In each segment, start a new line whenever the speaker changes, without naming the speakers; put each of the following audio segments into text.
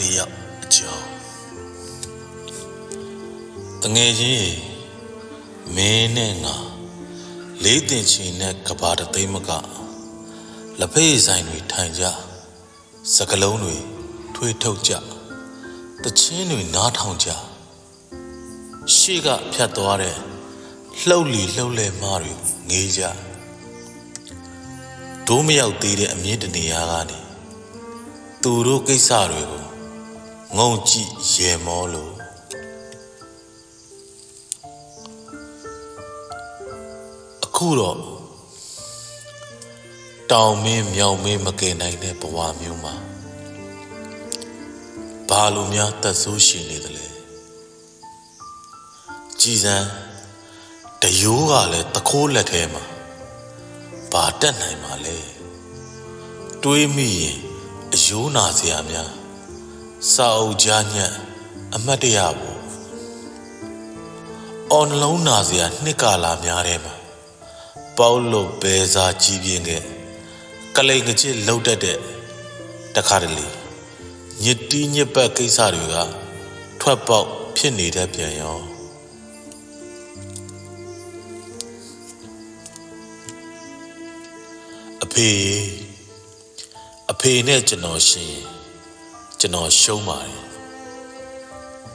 တယောက်အကြောင်းတငယ်ချင်းမင်းနဲ့ငါလေးတင်ချင်တဲ့ကဘာတသိမ်းမကလက်ဖေးဆိုင်တွေထိုင်ကြစကလုံးတွေထွေးထုတ်ကြတချင်းတွေနားထောင်ကြရှေ့ကဖြတ်သွားတဲ့လှုပ်လီလှုပ်လဲမားတွေငေးကြဒိုးမရောက်သေးတဲ့အမြင့်တနေရာကနေ သူတို့ကိစ္စတွေကိုငုံကြည့်ရေမောလို့အခုတော့တောင်မင်းမြောင်မင်းမကယ်နိုင်တဲ့ဘဝမျိုးမှာဘာလို့များတက်ဆိုးရှင်နေသလဲကြည်စံတယိုးကလည်းတခိုးလက်ထဲမှာဘာတက်နိုင်မှာလဲတွေးမိရင် အယိုးနာစရာများစာအုပ်ကြားညက်အမတ်တရဘူးအော်နှလုံးနာစရာနှစ်ကာလာများထဲမှာပေါလို့ဘဲစားကြီးပြင်းခဲ့ကလိန်ငချစ်လှုပ်တတ်တဲ့တခါတလေညစ်တီးညစ်ပတ်ကိစ္စတွေကထွက်ပေါက်ဖြစ်နေတတ်ပြန်ရောအဖေအ ဖေနဲ့ကျွန်တော်ရှင်ရင်ကျွန်တော်ရှုံးပါတယ်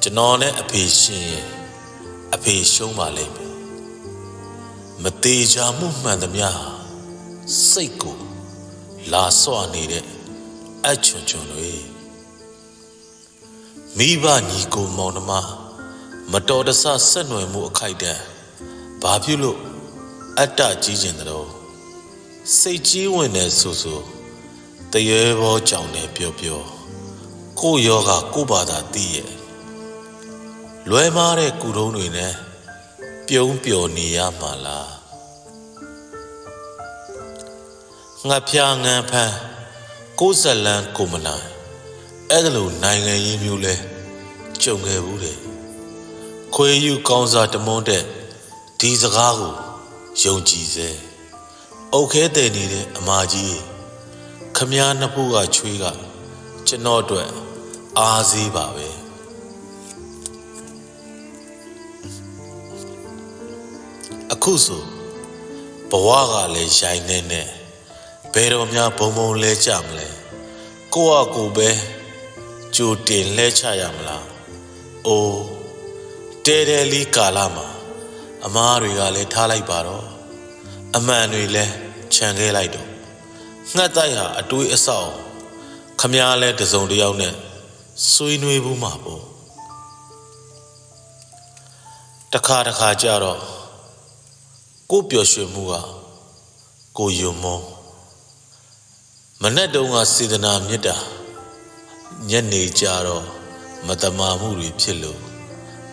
ကျွန်တော်နဲ့အဖေရှင်ရင်အဖေရှုံးပါလိမ့်မယ်မသေးချာမှုမှန်သမျှဟာစိတ်ကိုလာစွနေတဲ့အချွန်ချွန်တွေမိဘညီကိုမောင်နှမမတော်တဆဆက်နွယ်မှုအခိုက်အတန့်ဘာဖြစ်လို့အတ္တကြီးကျင်တဲ့တော့စိတ်ကြီးဝင်နေဆိုဆို တရေဘောကြောင့်လည်းပြောပြောကိုယောဂကိုဘာသာတည်ရဲ့လွယ်မားတဲ့ကုတုံးတွေနဲ့ပြုံးပျော်နေရမှာလားငါဖျားငန်းဖန်းကိုယ်ဇလန်းကိုမနိုင်အဲ့ဒါလိုနိုင်ငံရေးမျိုးလဲကြုံခဲ့ဘူးတဲ့ခွေယူကောင်းစားတမွန်းတဲ့ဒီစကားကိုယုံကြည်စေအုတ်ခဲတဲ့နေတဲ့အမာကြီး ခမားနှစ်ဖူးကချွေးကကျွန်တော်အတွက်အားစေးပါပဲအခုဆိုဘဝကလည်းရိုင်းနေနဲ့ဘယ်တော့မှဘုံဘုံလဲကြမလဲကိုယ့်အကိုပဲကြိုတင်လဲချရမလားအိုးတဲတဲလီကာလာမှာအမားတွေကလည်းထားလိုက်ပါတော့အမှန်တွေလည်းခြံခဲ့လိုက်တော့ ငှက်တိုက်ဟာအတွေးအဆောက်ခမားလဲတစုံတစ်ယောက်နဲ့ဆွေးနွေးဘူးမှာပေါ့တခါတခါကြတော့ကိုပျော်ရွှင်မှုကကိုယုံမောမနဲ့တုန်းကစေတနာမေတ္တာညနေကြတော့မတမာမှုတွေဖြစ်လို့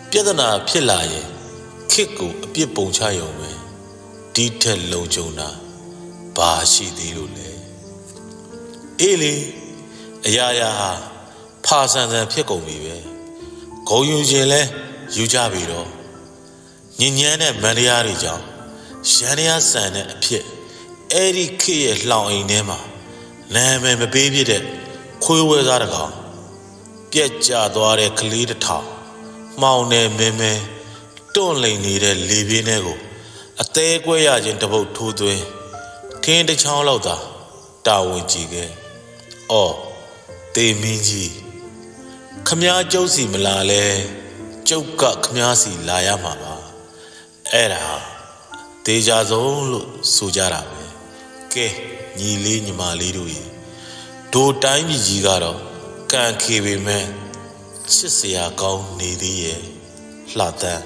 ပြဿနာဖြစ်လာရင်ခစ်ကိုအပြစ်ပုံချရုံပဲဒီထက်လုံခြုံတာဘာရှိသေးလို့လဲ အေးလေအရာရာဟာဖာဆန်ဆန်ဖြစ်ကုန်ပြီပဲဂုံယူခြင်းလဲယူကြပြီတော့ညဉ့်ညမ်းတဲ့မန္တရားတွေကြောင့်ရန်တရားဆန်တဲ့အဖြစ်အဲ့ဒီခေတ်ရဲ့လှောင်အိမ်ထဲမှာနာမည်မပေးပြတဲ့ခွေးဝဲသားတကောင်ပြက်ကျသွားတဲ့ကလေးတစ်ထောင်မှောင်နေမင်းမင်းတွန့်လိန်နေတဲ့လေပြင်းတွေကိုအသေးကွဲရခြင်းတပုတ်ထိုးသွင်းခင်းတစ်ချောင်းလောက်သာတာဝန်ကြည့်ခဲ့။ အော်တေမင်းကြီးခမားကျုပ်စီမလာလဲကျုပ်ကခမားစီလာရမှာပါ။အဲ့ဒါတေချာဆုံးလို့ဆိုကြတာပဲ။ကဲညီလေးညီမလေးတို့ရေဒိုတိုင်းပြည်ကြီးကတော့ကံခေပေမဲ့ချစ်စရာကောင်းနေသေးရဲ့လှတန်း